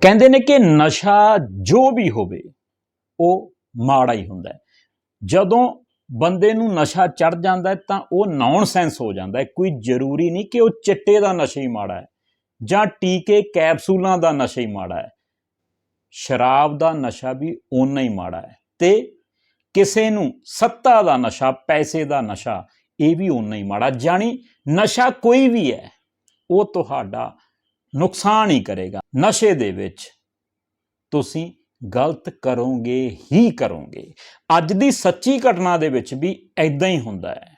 ਕਹਿੰਦੇ ਨੇ ਕਿ ਨਸ਼ਾ ਜੋ ਵੀ ਹੋਵੇ, ਉਹ ਮਾੜਾ ਹੀ ਹੁੰਦਾ ਹੈ। ਜਦੋਂ ਬੰਦੇ ਨੂੰ ਨਸ਼ਾ ਚੜ ਜਾਂਦਾ ਤਾਂ ਉਹ ਨੌਨਸੈਂਸ ਹੋ ਜਾਂਦਾ ਹੈ। ਕੋਈ ਜ਼ਰੂਰੀ ਨਹੀਂ ਕਿ ਉਹ ਚਿੱਟੇ ਦਾ ਨਸ਼ਾ ਹੀ ਮਾੜਾ ਹੈ, ਜਾਂ ਟੀਕੇ ਕੈਪਸੂਲਾਂ ਦਾ ਨਸ਼ਾ ਹੀ ਮਾੜਾ ਹੈ। ਸ਼ਰਾਬ ਦਾ ਨਸ਼ਾ ਵੀ ਓਨਾ ਹੀ ਮਾੜਾ ਹੈ ਤੇ ਕਿਸੇ ਨੂੰ ਸੱਤਾ ਦਾ ਨਸ਼ਾ, ਪੈਸੇ ਦਾ ਨਸ਼ਾ, ਇਹ ਵੀ ਓਨਾ ਹੀ ਮਾੜਾ। ਜਾਣੀ ਨਸ਼ਾ ਕੋਈ ਵੀ ਹੈ, ਉਹ ਤੁਹਾਡਾ ਨੁਕਸਾਨ ਹੀ ਕਰੇਗਾ। ਨਸ਼ੇ ਦੇ ਵਿੱਚ ਤੁਸੀਂ ਗਲਤ ਕਰੋਗੇ, ਹੀ ਕਰੋਗੇ। ਅੱਜ ਦੀ ਸੱਚੀ ਘਟਨਾ ਦੇ ਵਿੱਚ ਵੀ ਐਦਾਂ ਹੀ ਹੁੰਦਾ ਹੈ।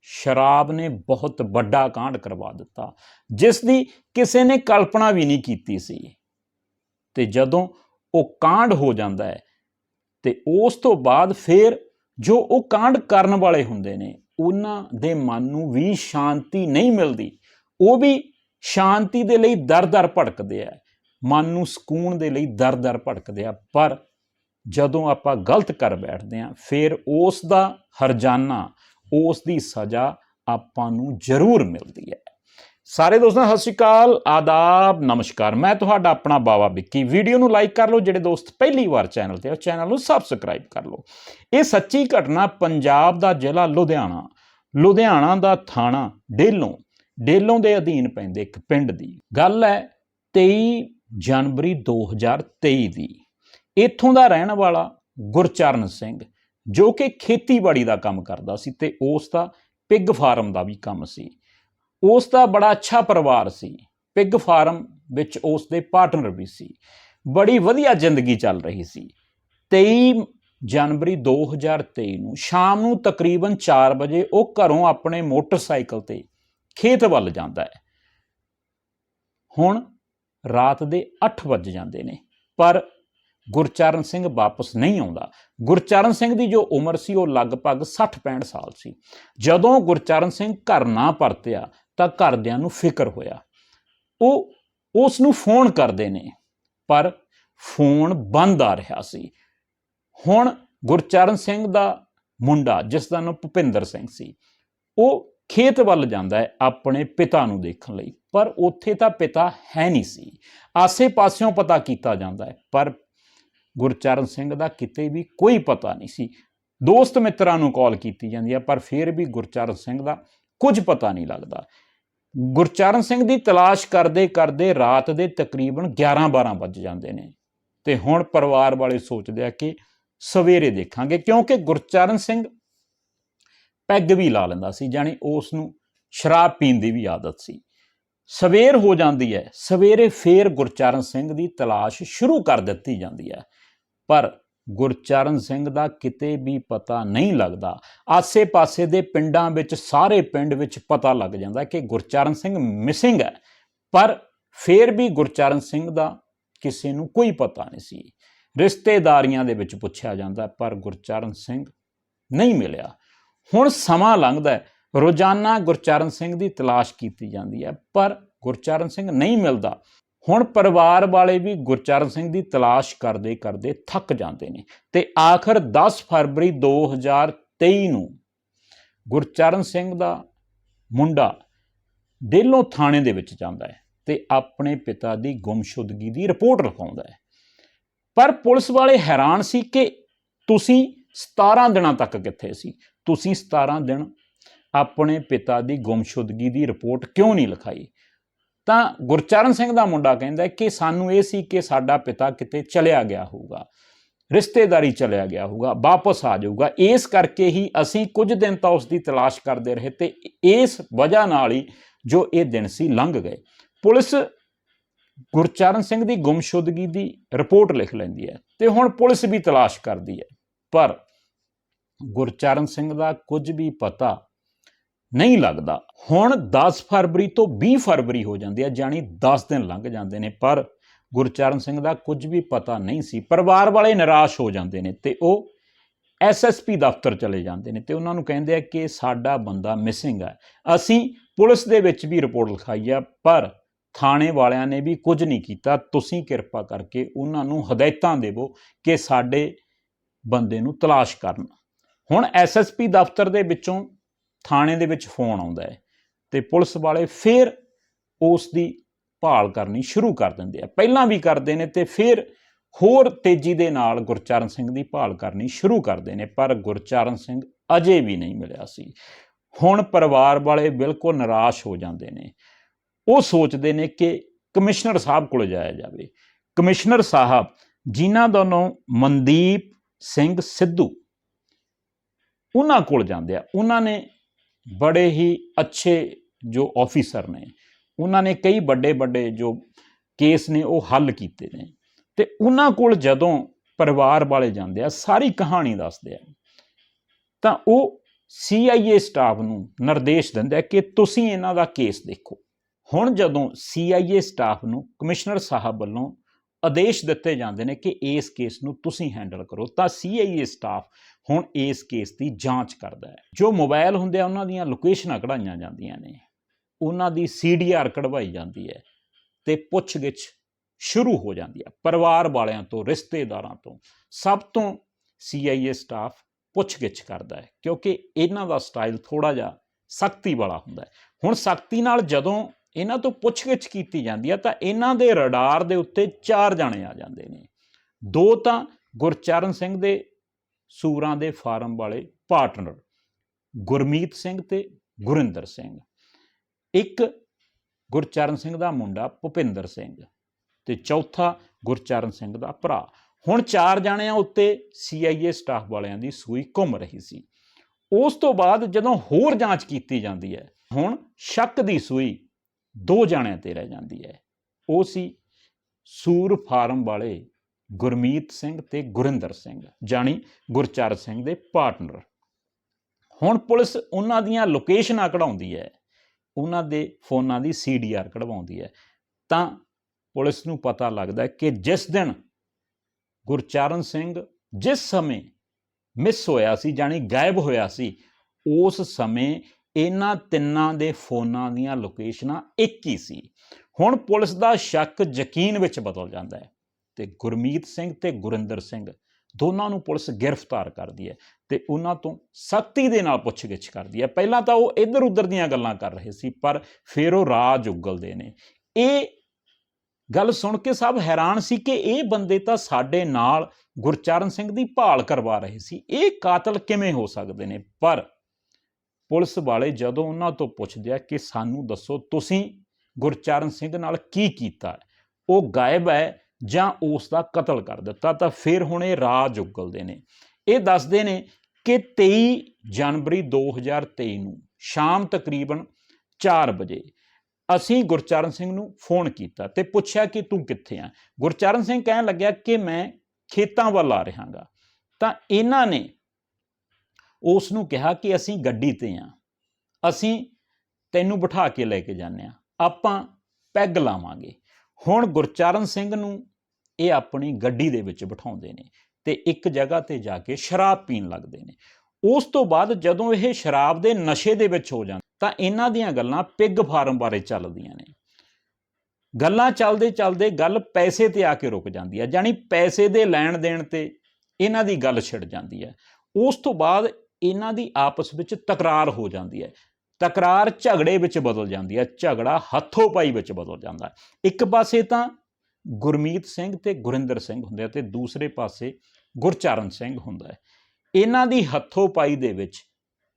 ਸ਼ਰਾਬ ਨੇ ਬਹੁਤ ਵੱਡਾ ਕਾਂਡ ਕਰਵਾ ਦਿੱਤਾ। ਜਿਸ ਦੀ ਕਿਸੇ ਨੇ ਕਲਪਨਾ ਵੀ ਨਹੀਂ ਕੀਤੀ ਸੀ। ਤੇ ਜਦੋਂ ਉਹ ਕਾਂਡ ਹੋ ਜਾਂਦਾ ਹੈ, ਤੇ ਉਸ ਤੋਂ ਬਾਅਦ ਫਿਰ ਜੋ ਉਹ ਕਾਂਡ ਕਰਨ ਵਾਲੇ ਹੁੰਦੇ ਨੇ, ਉਹਨਾਂ ਦੇ ਮਨ ਨੂੰ ਵੀ ਸ਼ਾਂਤੀ ਨਹੀਂ ਮਿਲਦੀ। ਉਹ ਵੀ ਸ਼ਾਂਤੀ ਦੇ ਲਈ ਦਰ-ਦਰ ਭੜਕਦੇ ਆ। ਮਨ ਨੂੰ ਸਕੂਨ ਦੇ ਲਈ ਦਰ-ਦਰ ਭੜਕਦੇ ਆ। ਪਰ ਜਦੋਂ ਆਪਾਂ ਗਲਤ ਕਰ ਬੈਠਦੇ ਆ, ਫਿਰ ਉਸ ਦਾ ਹਰਜਾਨਾ, ਉਸ ਦੀ ਸਜ਼ਾ ਆਪਾਂ ਨੂੰ ਜ਼ਰੂਰ ਮਿਲਦੀ ਹੈ। ਸਾਰੇ ਦੋਸਤਾਂ, ਸਤਿ ਸ਼੍ਰੀ ਅਕਾਲ, ਆਦਾਬ, ਨਮਸਕਾਰ। ਮੈਂ ਤੁਹਾਡਾ ਆਪਣਾ ਬਾਵਾ ਵਿੱਕੀ। ਵੀਡੀਓ ਨੂੰ ਲਾਈਕ ਕਰ ਲਓ, ਜਿਹੜੇ ਦੋਸਤ ਪਹਿਲੀ ਵਾਰ ਚੈਨਲ ਤੇ ਆ, ਚੈਨਲ ਨੂੰ ਸਬਸਕ੍ਰਾਈਬ ਕਰ ਲਓ। ਇਹ ਸੱਚੀ ਘਟਨਾ ਪੰਜਾਬ ਦਾ ਜ਼ਿਲ੍ਹਾ ਲੁਧਿਆਣਾ ਲੁਧਿਆਣਾ ਦਾ ਥਾਣਾ, ਡੇਲੋਂ। ਡੇਲੋਂ ਦੇ ਅਧੀਨ ਪੈਂਦੇ ਇੱਕ ਪਿੰਡ ਦੀ। ਗੱਲ ਹੈ 23 ਜਨਵਰੀ 2023 ਦੀ। ਇੱਥੋਂ ਦਾ ਰਹਿਣ ਵਾਲਾ ਗੁਰਚਰਨ ਸਿੰਘ, ਜੋ ਕਿ ਖੇਤੀਬਾੜੀ ਦਾ ਕੰਮ ਕਰਦਾ ਸੀ ਤੇ ਉਸ ਦਾ ਪਿਗ ਫਾਰਮ ਦਾ ਵੀ ਕੰਮ ਸੀ। ਉਸ ਦਾ ਬੜਾ ਅੱਛਾ ਪਰਿਵਾਰ ਸੀ। ਪਿਗ ਫਾਰਮ ਵਿੱਚ ਉਸ ਦੇ ਪਾਰਟਨਰ ਵੀ ਸੀ। ਬੜੀ ਵਧੀਆ ਜ਼ਿੰਦਗੀ ਚੱਲ ਰਹੀ ਸੀ। 23 ਜਨਵਰੀ 2023 ਨੂੰ ਸ਼ਾਮ ਨੂੰ ਤਕਰੀਬਨ 4 ਵਜੇ ਉਹ ਘਰੋਂ ਆਪਣੇ ਮੋਟਰਸਾਈਕਲ ਤੇ ਖੇਤ ਵੱਲ ਜਾਂਦਾ ਹੈ। ਹੁਣ ਰਾਤ ਦੇ 8 ਵੱਜ ਜਾਂਦੇ ਨੇ, ਪਰ ਗੁਰਚਰਨ ਸਿੰਘ ਵਾਪਸ ਨਹੀਂ ਆਉਂਦਾ। ਗੁਰਚਰਨ ਸਿੰਘ ਦੀ ਜੋ ਉਮਰ ਸੀ, ਉਹ ਲਗਭਗ 60-65 ਸਾਲ ਸੀ। ਜਦੋਂ ਗੁਰਚਰਨ ਸਿੰਘ ਘਰ ਨਾ ਪਰਤਿਆ, ਤਾਂ ਘਰਦਿਆਂ ਨੂੰ ਫਿਕਰ ਹੋਇਆ। ਉਹ ਉਸ ਨੂੰ ਫੋਨ ਕਰਦੇ ਨੇ, ਪਰ ਫੋਨ ਬੰਦ ਆ ਰਿਹਾ ਸੀ। ਹੁਣ ਗੁਰਚਰਨ ਸਿੰਘ ਦਾ ਮੁੰਡਾ, ਜਿਸ ਦਾ ਨਾਮ ਭੁਪਿੰਦਰ ਸਿੰਘ ਸੀ, ਉਹ ਖੇਤ ਵੱਲ ਜਾਂਦਾ ਹੈ ਆਪਣੇ ਪਿਤਾ ਨੂੰ ਦੇਖਣ ਲਈ। ਪਰ ਉੱਥੇ ਤਾਂ ਪਿਤਾ ਹੈ ਨਹੀਂ ਸੀ। ਆਸੇ-ਪਾਸਿਓਂ ਪਤਾ ਕੀਤਾ ਜਾਂਦਾ ਹੈ। ਪਰ ਗੁਰਚਰਨ ਸਿੰਘ ਦਾ ਕਿਤੇ ਵੀ ਕੋਈ ਪਤਾ ਨਹੀਂ ਸੀ। ਦੋਸਤ ਮਿੱਤਰਾਂ ਨੂੰ ਕਾਲ ਕੀਤੀ ਜਾਂਦੀ ਹੈ, ਪਰ ਫਿਰ ਵੀ ਗੁਰਚਰਨ ਸਿੰਘ ਦਾ ਕੁਝ ਪਤਾ ਨਹੀਂ ਲੱਗਦਾ। ਗੁਰਚਰਨ ਸਿੰਘ ਦੀ ਤਲਾਸ਼ ਕਰਦੇ ਕਰਦੇ ਰਾਤ ਦੇ ਤਕਰੀਬਨ 11-12 ਵੱਜ ਜਾਂਦੇ ਨੇ। ਤੇ ਹੁਣ ਪਰਿਵਾਰ ਵਾਲੇ ਸੋਚਦੇ ਆ ਕਿ ਸਵੇਰੇ ਦੇਖਾਂਗੇ, ਕਿਉਂਕਿ ਗੁਰਚਰਨ ਸਿੰਘ ਪੈਗ ਵੀ ਲਾ ਲੈਂਦਾ ਸੀ ਜਾਨੀ ਉਸ ਨੂੰ ਸ਼ਰਾਬ ਪੀਣ ਦੀ ਵੀ ਆਦਤ ਸੀ। ਸਵੇਰ ਹੋ ਜਾਂਦੀ ਹੈ, ਸਵੇਰੇ ਫੇਰ ਗੁਰਚਰਨ ਸਿੰਘ ਦੀ ਤਲਾਸ਼ ਸ਼ੁਰੂ ਕਰ ਦਿੱਤੀ ਜਾਂਦੀ ਹੈ। ਪਰ ਗੁਰਚਰਨ ਸਿੰਘ ਦਾ ਕਿਤੇ ਵੀ ਪਤਾ ਨਹੀਂ ਲੱਗਦਾ। ਆਸੇ-ਪਾਸੇ ਦੇ ਪਿੰਡਾਂ ਵਿੱਚ, ਸਾਰੇ ਪਿੰਡ ਵਿੱਚ ਪਤਾ ਲੱਗ ਜਾਂਦਾ ਕਿ ਗੁਰਚਰਨ ਸਿੰਘ ਮਿਸਿੰਗ ਹੈ। ਪਰ ਫੇਰ ਵੀ ਗੁਰਚਰਨ ਸਿੰਘ ਦਾ ਕਿਸੇ ਨੂੰ ਕੋਈ ਪਤਾ ਨਹੀਂ ਸੀ। ਰਿਸ਼ਤੇਦਾਰੀਆਂ ਦੇ ਵਿੱਚ ਪੁੱਛਿਆ ਜਾਂਦਾ, ਪਰ ਗੁਰਚਰਨ ਸਿੰਘ ਨਹੀਂ ਮਿਲਿਆ। ਹੁਣ ਸਮਾਂ ਲੰਘਦਾ ਹੈ। ਰੋਜ਼ਾਨਾ ਗੁਰਚਰਨ ਸਿੰਘ ਦੀ ਤਲਾਸ਼ ਕੀਤੀ ਜਾਂਦੀ ਹੈ, ਪਰ ਗੁਰਚਰਨ ਸਿੰਘ ਨਹੀਂ ਮਿਲਦਾ। ਹੁਣ ਪਰਿਵਾਰ ਵਾਲੇ ਵੀ ਗੁਰਚਰਨ ਸਿੰਘ ਦੀ ਤਲਾਸ਼ ਕਰਦੇ ਕਰਦੇ ਥੱਕ ਜਾਂਦੇ ਨੇ ਤੇ ਆਖਰ 10 ਫਰਵਰੀ 2023 ਨੂੰ ਗੁਰਚਰਨ ਸਿੰਘ ਦਾ ਮੁੰਡਾ ਡੇਲੋਂ ਥਾਣੇ ਦੇ ਵਿੱਚ ਜਾਂਦਾ ਹੈ ਤੇ ਆਪਣੇ ਪਿਤਾ ਦੀ ਗੁੰਮਸ਼ੁਦਗੀ ਦੀ ਰਿਪੋਰਟ ਲਿਖਾਉਂਦਾ ਹੈ। ਪਰ ਪੁਲਿਸ ਵਾਲੇ ਹੈਰਾਨ ਸੀ ਕਿ ਤੁਸੀਂ 17 ਦਿਨਾਂ ਤੱਕ ਕਿੱਥੇ ਸੀ? ਤੁਸੀਂ 17 ਦਿਨ ਆਪਣੇ ਪਿਤਾ ਦੀ ਗੁੰਮਸ਼ੁਦਗੀ ਦੀ ਰਿਪੋਰਟ ਕਿਉਂ ਨਹੀਂ ਲਿਖਾਈ? ਤਾਂ ਗੁਰਚਰਨ ਸਿੰਘ ਦਾ ਮੁੰਡਾ ਕਹਿੰਦਾ ਕਿ ਸਾਨੂੰ ਇਹ ਸੀ ਕਿ ਸਾਡਾ ਪਿਤਾ ਕਿਤੇ ਚਲਿਆ ਗਿਆ ਹੋਊਗਾ, ਰਿਸ਼ਤੇਦਾਰੀ ਚਲਿਆ ਗਿਆ ਹੋਊਗਾ, ਵਾਪਸ ਆ ਜਾਊਗਾ। ਇਸ ਕਰਕੇ ਹੀ ਅਸੀਂ ਕੁਝ ਦਿਨ ਤਾਂ ਉਸ ਦੀ ਤਲਾਸ਼ ਕਰਦੇ ਰਹੇ ਤੇ ਇਸ ਵਜ੍ਹਾ ਨਾਲ ਹੀ ਜੋ ਇਹ ਦਿਨ ਸੀ ਲੰਘ ਗਏ। ਪੁਲਿਸ ਗੁਰਚਰਨ ਸਿੰਘ ਦੀ ਗੁੰਮਸ਼ੁਦਗੀ ਦੀ ਰਿਪੋਰਟ ਲਿਖ ਲੈਂਦੀ ਹੈ ਤੇ ਹੁਣ ਪੁਲਿਸ ਵੀ ਤਲਾਸ਼ ਕਰਦੀ ਹੈ। ਪਰ ਗੁਰਚਰਨ ਸਿੰਘ ਦਾ ਕੁਝ ਵੀ ਪਤਾ ਨਹੀਂ ਲੱਗਦਾ। ਹੁਣ 10 ਫਰਵਰੀ ਤੋਂ 20 ਫਰਵਰੀ ਹੋ ਜਾਂਦੀ ਹੈ ਜਾਨੀ 10 ਦਿਨ ਲੰਘ ਜਾਂਦੇ ਨੇ, ਪਰ ਗੁਰਚਰਨ ਸਿੰਘ ਦਾ ਕੁਝ ਵੀ ਪਤਾ ਨਹੀਂ ਸੀ। ਪਰਿਵਾਰ ਵਾਲੇ ਨਿਰਾਸ਼ ਹੋ ਜਾਂਦੇ ਨੇ ਤੇ ਉਹ ਐਸਐਸਪੀ ਦਫ਼ਤਰ ਚਲੇ ਜਾਂਦੇ ਨੇ ਤੇ ਉਹਨਾਂ ਨੂੰ ਕਹਿੰਦੇ ਆ ਕਿ ਸਾਡਾ ਬੰਦਾ ਮਿਸਿੰਗ ਹੈ। ਅਸੀਂ ਪੁਲਿਸ ਦੇ ਵਿੱਚ ਵੀ ਰਿਪੋਰਟ ਲਿਖਾਈ ਆ, ਪਰ ਥਾਣੇ ਵਾਲਿਆਂ ਨੇ ਵੀ ਕੁਝ ਨਹੀਂ ਕੀਤਾ। ਤੁਸੀਂ ਕਿਰਪਾ ਕਰਕੇ ਉਹਨਾਂ ਨੂੰ ਹਦਾਇਤਾਂ ਦੇਵੋ ਕਿ ਸਾਡੇ ਬੰਦੇ ਨੂੰ ਤਲਾਸ਼ ਕਰਨ। ਹੁਣ ਐਸਐਸਪੀ ਦਫ਼ਤਰ ਦੇ ਵਿੱਚੋਂ ਥਾਣੇ ਦੇ ਵਿੱਚ ਫੋਨ ਆਉਂਦਾ ਹੈ ਤੇ ਪੁਲਿਸ ਵਾਲੇ ਫੇਰ ਉਸ ਦੀ ਭਾਲ ਕਰਨੀ ਸ਼ੁਰੂ ਕਰ ਦਿੰਦੇ ਆ। ਪਹਿਲਾਂ ਵੀ ਕਰਦੇ ਨੇ ਤੇ ਫਿਰ ਹੋਰ ਤੇਜ਼ੀ ਦੇ ਨਾਲ ਗੁਰਚਰਨ ਸਿੰਘ ਦੀ ਭਾਲ ਕਰਨੀ ਸ਼ੁਰੂ ਕਰਦੇ ਨੇ, ਪਰ ਗੁਰਚਰਨ ਸਿੰਘ ਅਜੇ ਵੀ ਨਹੀਂ ਮਿਲਿਆ ਸੀ। ਹੁਣ ਪਰਿਵਾਰ ਵਾਲੇ ਬਿਲਕੁਲ ਨਿਰਾਸ਼ ਹੋ ਜਾਂਦੇ ਨੇ। ਉਹ ਸੋਚਦੇ ਨੇ ਕਿ ਕਮਿਸ਼ਨਰ ਸਾਹਿਬ ਕੋਲ ਜਾਇਆ ਜਾਵੇ। ਕਮਿਸ਼ਨਰ ਸਾਹਿਬ, ਜਿਨ੍ਹਾਂ ਦੋਨੋਂ ਮਨਦੀਪ ਸਿੰਘ ਸਿੱਧੂ ਉਹਨਾਂ ਕੋਲ ਜਾਂਦੇ ਆ। ਉਹਨਾਂ ਨੇ ਬੜੇ ਹੀ ਅੱਛੇ ਜੋ ਆਫੀਸਰ ਨੇ, ਉਹਨਾਂ ਨੇ ਕਈ ਵੱਡੇ ਵੱਡੇ ਜੋ ਕੇਸ ਨੇ ਉਹ ਹੱਲ ਕੀਤੇ ਨੇ। ਤੇ ਉਹਨਾਂ ਕੋਲ ਜਦੋਂ ਪਰਿਵਾਰ ਵਾਲੇ ਜਾਂਦੇ ਆ, ਸਾਰੀ ਕਹਾਣੀ ਦੱਸਦੇ ਆ। ਤਾਂ ਉਹ CIA ਸਟਾਫ ਨੂੰ ਨਿਰਦੇਸ਼ ਦਿੰਦੇ ਕਿ ਤੁਸੀਂ ਇਹਨਾਂ ਦਾ ਕੇਸ ਦੇਖੋ। ਹੁਣ ਜਦੋਂ CIA ਸਟਾਫ ਨੂੰ ਕਮਿਸ਼ਨਰ ਸਾਹਿਬ ਵੱਲੋਂ ਆਦੇਸ਼ ਦਿੱਤੇ ਜਾਂਦੇ ਨੇ ਕਿ ਇਸ ਕੇਸ ਨੂੰ ਤੁਸੀਂ ਹੈਂਡਲ ਕਰੋ, ਤਾਂ CIA ਸਟਾਫ ਹੁਣ ਇਸ ਕੇਸ ਦੀ ਜਾਂਚ ਕਰਦਾ ਹੈ। ਜੋ ਮੋਬਾਈਲ ਹੁੰਦੇ ਆ, ਉਹਨਾਂ ਦੀਆਂ ਲੋਕੇਸ਼ਨਾਂ ਕਢਾਈਆਂ ਜਾਂਦੀਆਂ ਨੇ। ਉਹਨਾਂ ਦੀ CDR ਕਢਵਾਈ ਜਾਂਦੀ ਹੈ ਤੇ ਪੁੱਛਗਿੱਛ ਸ਼ੁਰੂ ਹੋ ਜਾਂਦੀ ਹੈ ਪਰਿਵਾਰ ਵਾਲਿਆਂ ਤੋਂ, ਰਿਸ਼ਤੇਦਾਰਾਂ ਤੋਂ। ਸਭ ਤੋਂ CIA ਸਟਾਫ ਪੁੱਛਗਿੱਛ ਕਰਦਾ ਹੈ ਕਿਉਂਕਿ ਇਹਨਾਂ ਦਾ ਸਟਾਈਲ ਥੋੜਾ ਜਿਹਾ ਸਖਤੀ ਵਾਲਾ ਹੁੰਦਾ ਹੈ। ਹੁਣ ਸਖਤੀ ਨਾਲ ਜਦੋਂ ਇਹਨਾਂ ਤੋਂ ਪੁੱਛਗਿੱਛ ਕੀਤੀ ਜਾਂਦੀ ਹੈ ਤਾਂ ਇਹਨਾਂ ਦੇ ਰਡਾਰ ਦੇ ਉੱਤੇ ਚਾਰ ਜਾਣੇ ਆ ਜਾਂਦੇ ਨੇ। ਦੋ ਤਾਂ ਗੁਰਚਰਨ ਸਿੰਘ ਦੇ ਸੂਰਾਂ ਦੇ ਫਾਰਮ ਵਾਲੇ ਪਾਰਟਨਰ, ਗੁਰਮੀਤ ਸਿੰਘ ਤੇ ਗੁਰਿੰਦਰ ਸਿੰਘ। ਇੱਕ ਗੁਰਚਰਨ ਸਿੰਘ ਦਾ ਮੁੰਡਾ ਭੁਪਿੰਦਰ ਸਿੰਘ ਤੇ ਚੌਥਾ ਗੁਰਚਰਨ ਸਿੰਘ ਦਾ ਭਰਾ। ਹੁਣ ਚਾਰ ਜਾਣਿਆਂ ਉੱਤੇ CIA ਸਟਾਫ ਵਾਲਿਆਂ ਦੀ ਸੂਈ ਘੁੰਮ ਰਹੀ ਸੀ। ਉਸ ਤੋਂ ਬਾਅਦ ਜਦੋਂ ਹੋਰ ਜਾਂਚ ਕੀਤੀ ਜਾਂਦੀ ਹੈ, ਹੁਣ ਸ਼ੱਕ ਦੀ ਸੂਈ ਦੋ ਜਾਣਿਆਂ ਤੇ ਰਹਿ ਜਾਂਦੀ ਹੈ। ਉਹ ਸੀ ਸੂਰ ਫਾਰਮ ਵਾਲੇ ਗੁਰਮੀਤ ਸਿੰਘ ਤੇ ਗੁਰਿੰਦਰ ਸਿੰਘ, ਜਾਣੀ ਗੁਰਚਰਨ ਸਿੰਘ ਦੇ ਪਾਰਟਨਰ ਹੁਣ ਪੁਲਿਸ ਉਹਨਾਂ ਦੀਆਂ ਲੋਕੇਸ਼ਨਾਂ ਕਢਾਉਂਦੀ ਹੈ, ਉਹਨਾਂ ਦੇ ਫੋਨਾਂ ਦੀ ਸੀਡੀਆਰ ਕਢਵਾਉਂਦੀ ਹੈ। ਤਾਂ ਪੁਲਿਸ ਨੂੰ ਪਤਾ ਲੱਗਦਾ ਕਿ ਜਿਸ ਦਿਨ ਗੁਰਚਰਨ ਸਿੰਘ ਜਿਸ ਸਮੇਂ ਮਿਸ ਹੋਇਆ ਸੀ ਜਾਨੀ ਗਾਇਬ ਹੋਇਆ ਸੀ, ਉਸ ਸਮੇਂ ਇਹਨਾਂ ਤਿੰਨਾਂ ਦੇ ਫੋਨਾਂ ਦੀਆਂ ਲੋਕੇਸ਼ਨਾਂ ਇੱਕ ਹੀ ਸੀ। ਹੁਣ ਪੁਲਿਸ ਦਾ ਸ਼ੱਕ ਯਕੀਨ ਵਿੱਚ ਬਦਲ ਜਾਂਦਾ ਹੈ। ਤੇ ਗੁਰਮੀਤ ਸਿੰਘ ਤੇ ਗੁਰਿੰਦਰ ਸਿੰਘ ਦੋਨਾਂ ਨੂੰ ਪੁਲਿਸ ਗ੍ਰਿਫਤਾਰ ਕਰਦੀ ਹੈ ਤੇ ਉਹਨਾਂ ਤੋਂ ਸਖਤੀ ਦੇ ਨਾਲ ਪੁੱਛਗਿੱਛ ਕਰਦੀ ਹੈ। ਪਹਿਲਾਂ ਤਾਂ ਉਹ ਇੱਧਰ ਉੱਧਰ ਦੀਆਂ ਗੱਲਾਂ ਕਰ ਰਹੇ ਸੀ, ਪਰ ਫਿਰ ਉਹ ਰਾਜ ਉਗਲਦੇ ਨੇ। ਇਹ ਗੱਲ ਸੁਣ ਕੇ ਸਭ ਹੈਰਾਨ ਸੀ ਕਿ ਇਹ ਬੰਦੇ ਤਾਂ ਸਾਡੇ ਨਾਲ ਗੁਰਚਰਨ ਸਿੰਘ ਦੀ ਭਾਲ ਕਰਵਾ ਰਹੇ ਸੀ। ਇਹ ਕਾਤਲ ਕਿਵੇਂ ਹੋ ਸਕਦੇ ਨੇ? ਪਰ ਪੁਲਿਸ ਵਾਲੇ ਜਦੋਂ ਉਹਨਾਂ ਤੋਂ ਪੁੱਛਦੇ ਆ ਕਿ ਸਾਨੂੰ ਦੱਸੋ, ਤੁਸੀਂ ਗੁਰਚਰਨ ਸਿੰਘ ਨਾਲ ਕੀ ਕੀਤਾ? ਉਹ ਗਾਇਬ ਹੈ ਜਾਂ ਉਸ ਦਾ ਕਤਲ ਕਰ ਦਿੱਤਾ, ਤਾਂ ਫਿਰ ਹੁਣ ਇਹ ਰਾਜ ਉਗਲਦੇ ਨੇ। ਇਹ ਦੱਸਦੇ ਨੇ ਕਿ 23 ਜਨਵਰੀ 2023 ਨੂੰ ਸ਼ਾਮ ਤਕਰੀਬਨ 4 ਵਜੇ ਅਸੀਂ ਗੁਰਚਰਨ ਸਿੰਘ ਨੂੰ ਫੋਨ ਕੀਤਾ ਤੇ ਪੁੱਛਿਆ ਕਿ ਤੂੰ ਕਿੱਥੇ ਆ? ਗੁਰਚਰਨ ਸਿੰਘ ਕਹਿਣ ਲੱਗਿਆ ਕਿ ਮੈਂ ਖੇਤਾਂ ਵੱਲ ਆ ਰਿਹਾਗਾ। ਤਾਂ ਇਹਨਾਂ ਨੇ ਉਸ ਨੂੰ ਕਿਹਾ ਕਿ ਅਸੀਂ ਗੱਡੀ ਤੇ ਆ। ਅਸੀਂ ਤੈਨੂੰ ਬਿਠਾ ਕੇ ਲੈ ਕੇ ਜਾਂਦੇ ਆ। ਆਪਾਂ ਪੈਗ ਲਾਵਾਂਗੇ। ਹੁਣ ਗੁਰਚਰਨ ਸਿੰਘ ਨੂੰ ਇਹ ਆਪਣੀ ਗੱਡੀ ਦੇ ਵਿੱਚ ਬਿਠਾਉਂਦੇ ਨੇ ਤੇ ਇੱਕ ਜਗ੍ਹਾ ਤੇ ਜਾ ਕੇ ਸ਼ਰਾਬ ਪੀਣ ਲੱਗਦੇ ਨੇ। ਉਸ ਤੋਂ ਬਾਅਦ ਜਦੋਂ ਇਹ ਸ਼ਰਾਬ ਦੇ ਨਸ਼ੇ ਦੇ ਵਿੱਚ ਹੋ ਜਾਂਦੇ ਤਾਂ ਇਹਨਾਂ ਦੀਆਂ ਗੱਲਾਂ ਪਿਗ ਫਾਰਮ ਬਾਰੇ ਚੱਲਦੀਆਂ ਨੇ। ਗੱਲਾਂ ਚੱਲਦੇ ਚੱਲਦੇ ਗੱਲ ਪੈਸੇ ਤੇ ਆ ਕੇ ਰੁਕ ਜਾਂਦੀ ਹੈ ਜਾਨੀ ਪੈਸੇ ਦੇ ਲੈਣ ਦੇਣ ਤੇ ਇਹਨਾਂ ਦੀ ਗੱਲ ਛਿੜ ਜਾਂਦੀ ਹੈ। ਉਸ ਤੋਂ ਬਾਅਦ ਇਹਨਾਂ ਦੀ ਆਪਸ ਵਿੱਚ ਤਕਰਾਰ ਹੋ ਜਾਂਦੀ ਹੈ। ਤਕਰਾਰ ਝਗੜੇ ਵਿੱਚ ਬਦਲ ਜਾਂਦੀ ਹੈ, ਝਗੜਾ ਹੱਥੋਂ ਪਾਈ ਵਿੱਚ ਬਦਲ ਜਾਂਦਾ ਹੈ। ਇੱਕ ਪਾਸੇ ਤਾਂ ਗੁਰਮੀਤ ਸਿੰਘ ਤੇ ਗੁਰਿੰਦਰ ਸਿੰਘ ਹੁੰਦੇ ਆ ਤੇ ਦੂਸਰੇ ਪਾਸੇ ਗੁਰਚਰਨ ਸਿੰਘ ਹੁੰਦਾ ਹੈ। ਇਹਨਾਂ ਦੀ ਹੱਥੋਂ ਪਾਈ ਦੇ ਵਿੱਚ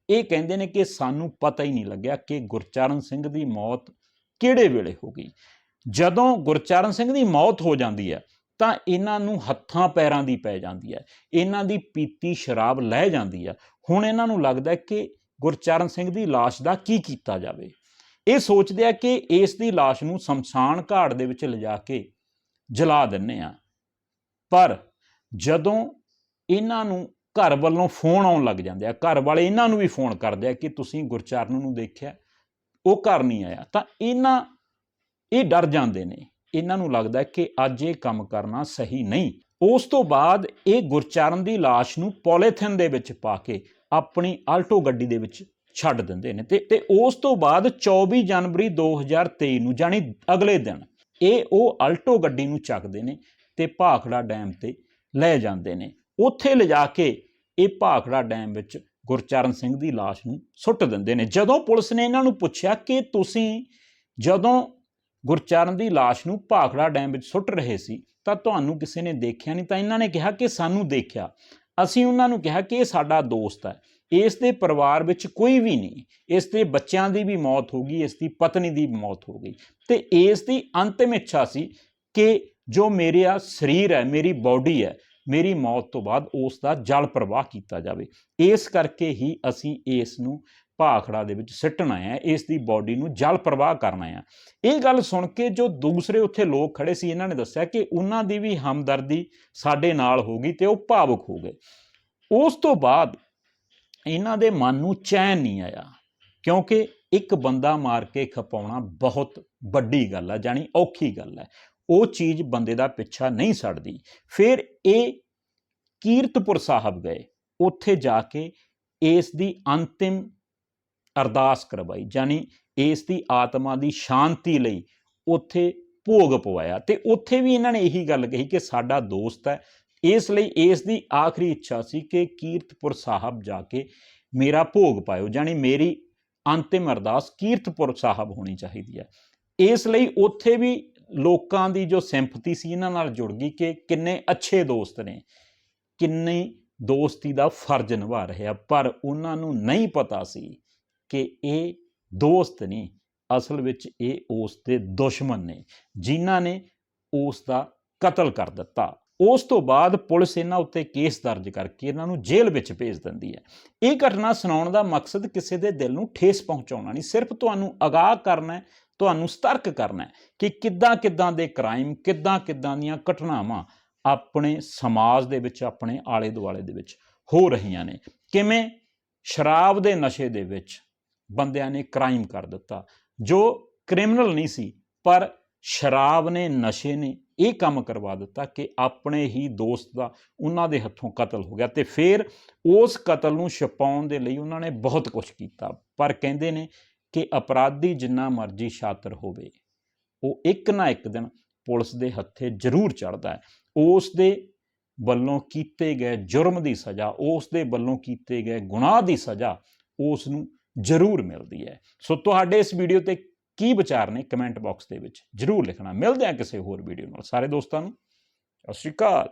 ਇਹ ਕਹਿੰਦੇ ਨੇ ਕਿ ਸਾਨੂੰ ਪਤਾ ਹੀ ਨਹੀਂ ਲੱਗਿਆ ਕਿ ਗੁਰਚਰਨ ਸਿੰਘ ਦੀ ਮੌਤ ਕਿਹੜੇ ਵੇਲੇ ਹੋ ਗਈ। ਜਦੋਂ ਗੁਰਚਰਨ ਸਿੰਘ ਦੀ ਮੌਤ ਹੋ ਜਾਂਦੀ ਹੈ ਤਾਂ ਇਹਨਾਂ ਨੂੰ ਹੱਥਾਂ ਪੈਰਾਂ ਦੀ ਪੈ ਜਾਂਦੀ ਹੈ, ਇਹਨਾਂ ਦੀ ਪੀਤੀ ਸ਼ਰਾਬ ਲੈ ਜਾਂਦੀ ਹੈ। ਹੁਣ ਇਹਨਾਂ ਨੂੰ ਲੱਗਦਾ ਕਿ ਗੁਰਚਰਨ ਸਿੰਘ ਦੀ ਲਾਸ਼ ਦਾ ਕੀ ਕੀਤਾ ਜਾਵੇ। ਇਹ ਸੋਚਦੇ ਆ ਕਿ ਇਸ ਦੀ ਲਾਸ਼ ਨੂੰ ਸ਼ਮਸ਼ਾਨ ਘਾਟ ਦੇ ਵਿੱਚ ਲਿਜਾ ਕੇ ਜਲਾ ਦਿੰਨੇ ਆ। ਪਰ ਜਦੋਂ ਇਹਨਾਂ ਨੂੰ ਘਰ ਵੱਲੋਂ ਫੋਨ ਆਉਣ ਲੱਗ ਜਾਂਦੇ ਆ, ਘਰ ਵਾਲੇ ਇਹਨਾਂ ਨੂੰ ਵੀ ਫੋਨ ਕਰਦੇ ਆ ਕਿ ਤੁਸੀਂ ਗੁਰਚਰਨ ਨੂੰ ਦੇਖਿਆ, ਉਹ ਘਰ ਨਹੀਂ ਆਇਆ, ਤਾਂ ਇਹਨਾਂ, ਇਹ ਡਰ ਜਾਂਦੇ ਨੇ। ਇਹਨਾਂ ਨੂੰ ਲੱਗਦਾ ਕਿ ਅੱਜ ਇਹ ਕੰਮ ਕਰਨਾ ਸਹੀ ਨਹੀਂ। ਉਸ ਤੋਂ ਬਾਅਦ ਇਹ ਗੁਰਚਰਨ ਦੀ ਲਾਸ਼ ਨੂੰ ਪੋਲੀਥਿਨ ਦੇ ਵਿੱਚ ਪਾ ਕੇ ਆਪਣੀ ਆਲਟੋ ਗੱਡੀ ਦੇ ਵਿੱਚ ਛੱਡ ਦਿੰਦੇ ਨੇ ਤੇ ਤੇ ਉਸ ਤੋਂ ਬਾਅਦ 24 ਜਨਵਰੀ 2023 ਨੂੰ ਜਾਨੀ ਅਗਲੇ ਦਿਨ ਇਹ ਉਹ ਆਲਟੋ ਗੱਡੀ ਨੂੰ ਚੱਕਦੇ ਨੇ ਤੇ ਭਾਖੜਾ ਡੈਮ ਤੇ ਲੈ ਜਾਂਦੇ ਨੇ। ਉੱਥੇ ਲਿਜਾ ਕੇ ਇਹ ਭਾਖੜਾ ਡੈਮ ਵਿੱਚ ਗੁਰਚਰਨ ਸਿੰਘ ਦੀ ਲਾਸ਼ ਨੂੰ ਸੁੱਟ ਦਿੰਦੇ ਨੇ। ਜਦੋਂ ਪੁਲਿਸ ਨੇ ਇਹਨਾਂ ਨੂੰ ਪੁੱਛਿਆ ਕਿ ਤੁਸੀਂ ਜਦੋਂ ਗੁਰਚਰਨ ਦੀ ਲਾਸ਼ ਨੂੰ ਭਾਖੜਾ ਡੈਮ ਵਿੱਚ ਸੁੱਟ ਰਹੇ ਸੀ, ਤਾਂ ਤੁਹਾਨੂੰ ਕਿਸੇ ਨੇ ਦੇਖਿਆ ਨਹੀਂ? ਤਾਂ ਇਹਨਾਂ ਨੇ ਕਿਹਾ ਕਿ ਸਾਨੂੰ ਦੇਖਿਆ। ਅਸੀਂ ਉਹਨਾਂ ਨੂੰ ਕਿਹਾ ਕਿ ਇਹ ਸਾਡਾ ਦੋਸਤ ਹੈ। ਇਸ ਦੇ ਪਰਿਵਾਰ ਵਿੱਚ ਕੋਈ ਵੀ ਨਹੀਂ, ਇਸ ਦੇ ਬੱਚਿਆਂ ਦੀ ਵੀ ਮੌਤ ਹੋ ਗਈ, ਇਸ ਦੀ ਪਤਨੀ ਦੀ ਮੌਤ ਹੋ ਗਈ। ਤੇ ਇਸ ਦੀ ਅੰਤਿਮ ਇੱਛਾ ਸੀ ਕਿ ਜੋ ਮੇਰਾ ਸਰੀਰ ਹੈ, ਮੇਰੀ ਬਾਡੀ ਹੈ, ਮੇਰੀ ਮੌਤ ਤੋਂ ਬਾਅਦ ਉਸ ਦਾ ਜਲ ਪ੍ਰਵਾਹ ਕੀਤਾ ਜਾਵੇ। ਇਸ ਕਰਕੇ ਹੀ ਅਸੀਂ ਇਸ ਨੂੰ ਭਾਖੜਾ ਦੇ ਵਿੱਚ ਸਿੱਟਣਾ ਹੈ, ਇਸ ਦੀ ਬਾਡੀ ਨੂੰ ਜਲ ਪ੍ਰਵਾਹ ਕਰਨਾ ਹੈ। ਇਹ ਗੱਲ ਸੁਣ ਕੇ ਜੋ ਦੂਸਰੇ ਉੱਥੇ ਲੋਕ ਖੜੇ ਸੀ, ਇਹਨਾਂ ਨੇ ਦੱਸਿਆ ਕਿ ਉਹਨਾਂ ਦੀ ਵੀ ਹਮਦਰਦੀ ਸਾਡੇ ਨਾਲ ਹੋ ਗਈ ਤੇ ਉਹ ਭਾਵੁਕ ਹੋ ਗਏ। ਉਸ ਤੋਂ ਬਾਅਦ ਇਹਨਾਂ ਦੇ ਮਨ ਨੂੰ ਚੈਨ ਨਹੀਂ ਆਇਆ। ਕਿਉਂਕਿ ਇੱਕ ਬੰਦਾ ਮਾਰ ਕੇ ਖਪਾਉਣਾ ਬਹੁਤ ਵੱਡੀ ਗੱਲ ਹੈ ਜਾਨੀ ਔਖੀ ਗੱਲ ਹੈ ਉਹ ਚੀਜ਼ ਬੰਦੇ ਦਾ ਪਿੱਛਾ ਨਹੀਂ ਛੱਡਦੀ ਫਿਰ ਇਹ ਕੀਰਤਪੁਰ ਸਾਹਿਬ ਗਏ। ਉੱਥੇ ਜਾ ਕੇ ਇਸ ਦੀ ਅੰਤਿਮ ਅਰਦਾਸ ਕਰਵਾਈ ਜਾਨੀ ਇਸ ਦੀ ਆਤਮਾ ਦੀ ਸ਼ਾਂਤੀ ਲਈ ਉੱਥੇ ਭੋਗ ਪਵਾਇਆ। ਤੇ ਉੱਥੇ ਵੀ ਇਹਨਾਂ ਨੇ ਇਹੀ ਗੱਲ ਕਹੀ ਕਿ ਸਾਡਾ ਦੋਸਤ ਹੈ ਇਸ ਲਈ ਇਸ ਦੀ ਆਖਰੀ ਇੱਛਾ ਸੀ ਕਿ ਕੀਰਤਪੁਰ ਸਾਹਿਬ ਜਾ ਕੇ ਮੇਰਾ ਭੋਗ ਪਾਇਓ ਜਾਨੀ ਮੇਰੀ ਅੰਤਿਮ ਅਰਦਾਸ ਕੀਰਤਪੁਰ ਸਾਹਿਬ ਹੋਣੀ ਚਾਹੀਦੀ ਹੈ। ਇਸ ਲਈ ਉੱਥੇ ਵੀ ਲੋਕਾਂ ਦੀ ਜੋ ਸਿੰਪਥੀ ਸੀ ਇਹਨਾਂ ਨਾਲ ਜੁੜ ਗਈ ਕਿ ਕਿੰਨੇ ਅੱਛੇ ਦੋਸਤ ਨੇ, ਕਿੰਨੀ ਦੋਸਤੀ ਦਾ ਫਰਜ਼ ਨਿਭਾ ਰਿਹਾ ਪਰ ਉਹਨਾਂ ਨੂੰ ਨਹੀਂ ਪਤਾ ਸੀ ਕਿ ਇਹ ਦੋਸਤ ਨਹੀਂ ਅਸਲ ਵਿੱਚ ਇਹ ਉਸ ਦੇ ਦੁਸ਼ਮਣ ਨੇ, ਜਿਨ੍ਹਾਂ ਨੇ ਉਸ ਦਾ ਕਤਲ ਕਰ ਦਿੱਤਾ। ਉਸ ਤੋਂ ਬਾਅਦ ਪੁਲਿਸ ਇਹਨਾਂ ਉੱਤੇ ਕੇਸ ਦਰਜ ਕਰਕੇ ਇਹਨਾਂ ਨੂੰ ਜੇਲ੍ਹ ਵਿੱਚ ਭੇਜ ਦਿੰਦੀ ਹੈ। ਇਹ ਘਟਨਾ ਸੁਣਾਉਣ ਦਾ ਮਕਸਦ ਕਿਸੇ ਦੇ ਦਿਲ ਨੂੰ ਠੇਸ ਪਹੁੰਚਾਉਣਾ ਨਹੀਂ, ਸਿਰਫ ਤੁਹਾਨੂੰ ਅਗਾਹ ਕਰਨਾ ਹੈ, ਤੁਹਾਨੂੰ ਸਤਰਕ ਕਰਨਾ ਹੈ ਕਿ ਕਿੱਦਾਂ ਕਿੱਦਾਂ ਦੇ ਕ੍ਰਾਈਮ ਕਿੱਦਾਂ ਕਿੱਦਾਂ ਦੀਆਂ ਘਟਨਾਵਾਂ ਆਪਣੇ ਸਮਾਜ ਦੇ ਵਿੱਚ, ਆਪਣੇ ਆਲੇ ਦੁਆਲੇ ਦੇ ਵਿੱਚ ਹੋ ਰਹੀਆਂ ਨੇ। ਕਿਵੇਂ ਸ਼ਰਾਬ ਦੇ ਨਸ਼ੇ ਦੇ ਵਿੱਚ ਬੰਦਿਆਂ ਨੇ ਕ੍ਰਾਈਮ ਕਰ ਦਿੱਤਾ। ਜੋ ਕ੍ਰਿਮੀਨਲ ਨਹੀਂ ਸੀ, ਪਰ ਸ਼ਰਾਬ ਨੇ, ਨਸ਼ੇ ਨੇ ਇਹ ਕੰਮ ਕਰਵਾ ਦਿੱਤਾ ਕਿ ਆਪਣੇ ਹੀ ਦੋਸਤ ਦਾ ਉਹਨਾਂ ਦੇ ਹੱਥੋਂ ਕਤਲ ਹੋ ਗਿਆ ਤੇ ਫਿਰ ਉਸ ਕਤਲ ਨੂੰ ਛਪਾਉਣ ਦੇ ਲਈ ਉਹਨਾਂ ਨੇ ਬਹੁਤ ਕੁਝ ਕੀਤਾ। ਪਰ ਕਹਿੰਦੇ ਨੇ ਕਿ ਅਪਰਾਧੀ ਜਿੰਨਾ ਮਰਜ਼ੀ ਸ਼ਾਤਰ ਹੋਵੇ, ਉਹ ਇੱਕ ਨਾ ਇੱਕ ਦਿਨ ਪੁਲਿਸ ਦੇ ਹੱਥੇ ਜ਼ਰੂਰ ਚੜਦਾ ਹੈ। ਉਸ ਦੇ ਵੱਲੋਂ ਕੀਤੇ ਗਏ ਜੁਰਮ ਦੀ ਸਜ਼ਾ, ਉਸ ਦੇ ਵੱਲੋਂ ਕੀਤੇ ਗਏ ਗੁਨਾਹ ਦੀ ਸਜ਼ਾ ਉਸ ਨੂੰ ਜ਼ਰੂਰ ਮਿਲਦੀ ਹੈ। ਸੋ ਤੁਹਾਡੇ ਇਸ ਵੀਡੀਓ ਤੇ ਕੀ ਵਿਚਾਰ ਨੇ ਕਮੈਂਟ ਬਾਕਸ ਦੇ ਵਿੱਚ ਜ਼ਰੂਰ ਲਿਖਣਾ। ਮਿਲਦੇ ਹਾਂ ਕਿਸੇ ਹੋਰ ਵੀਡੀਓ ਨਾਲ। ਸਾਰੇ ਦੋਸਤਾਂ ਨੂੰ, ਸਤਿ ਸ਼੍ਰੀ ਅਕਾਲ।